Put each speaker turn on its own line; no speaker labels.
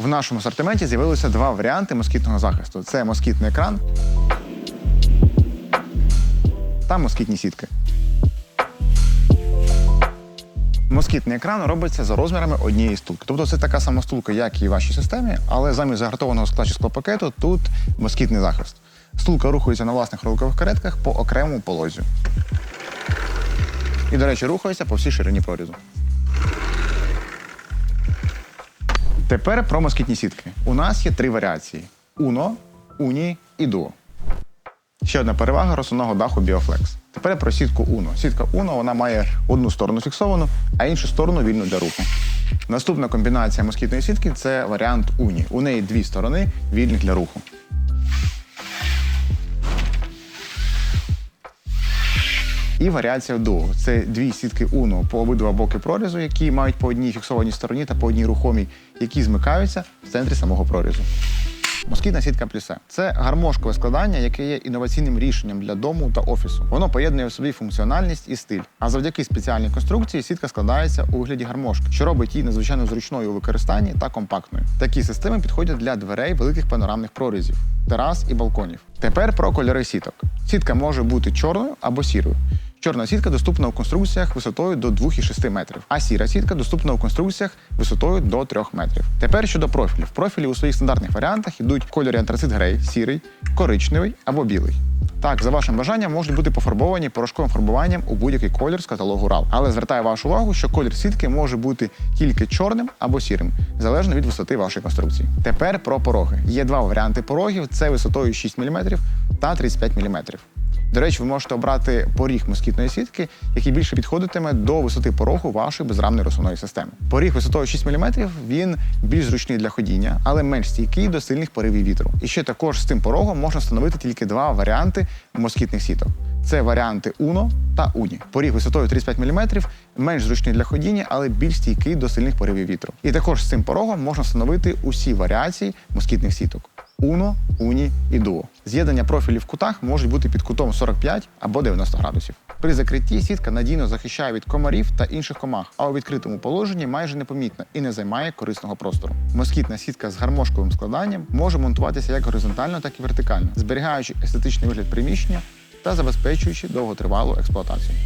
В нашому асортименті з'явилися два варіанти москітного захисту: це москітний екран та москітні сітки. Москітний екран робиться за розмірами однієї стулки. Тобто це така сама стулка, як і в вашій системі, але замість загартованого скла чи склопакету тут москітний захист. Стулка рухається на власних роликових каретках по окремому полозі. І, до речі, рухається по всій ширині прорізу. Тепер про москітні сітки. У нас є три варіації: Uno, Uni і Duo. Ще одна перевага розсувного даху Bioflex. Тепер про сітку Uno. Сітка Uno вона має одну сторону фіксовану, а іншу сторону вільну для руху. Наступна комбінація москітної сітки це варіант Uni. У неї дві сторони вільних для руху. І варіація Duo. Це дві сітки Uno по обидва боки прорізу, які мають по одній фіксованій стороні та по одній рухомій, які змикаються в центрі самого прорізу. Москітна сітка плюсе це гармошкове складання, яке є інноваційним рішенням для дому та офісу. Воно поєднує в собі функціональність і стиль. А завдяки спеціальній конструкції сітка складається у вигляді гармошки, що робить її надзвичайно зручною у використанні та компактною. Такі системи підходять для дверей великих панорамних прорізів, терас і балконів. Тепер про кольори сіток. Сітка може бути чорною або сірою. Чорна сітка доступна у конструкціях висотою до 2,6 метрів, а сіра сітка доступна у конструкціях висотою до 3 метрів. Тепер щодо профілів. Профілі у своїх стандартних варіантах йдуть в кольорі антрацит грей, сірий, коричневий або білий. Так, за вашим бажанням можуть бути пофарбовані порошковим фарбуванням у будь-який колір з каталогу RAL. Але звертаю вашу увагу, що колір сітки може бути тільки чорним або сірим, залежно від висоти вашої конструкції. Тепер про пороги. Є два варіанти порогів: це висотою 6 мм та 35 мм. До речі, ви можете обрати поріг москітної сітки, який більше підходитиме до висоти порогу вашої безрамної розсувної системи. Поріг висотою 6 мм він більш зручний для ходіння, але менш стійкий до сильних поривів вітру. І ще також з цим порогом можна встановити тільки два варіанти москітних сіток. Це варіанти Uno та Uni. Поріг висотою 35 мм, менш зручний для ходіння, але більш стійкий до сильних поривів вітру. І також з цим порогом можна встановити усі варіації москітних сіток. Uno, Uni і Duo. З'єднання профілів в кутах можуть бути під кутом 45 або 90 градусів. При закритті сітка надійно захищає від комарів та інших комах, а у відкритому положенні майже непомітна і не займає корисного простору. Москітна сітка з гармошковим складанням може монтуватися як горизонтально, так і вертикально, зберігаючи естетичний вигляд приміщення та забезпечуючи довготривалу експлуатацію.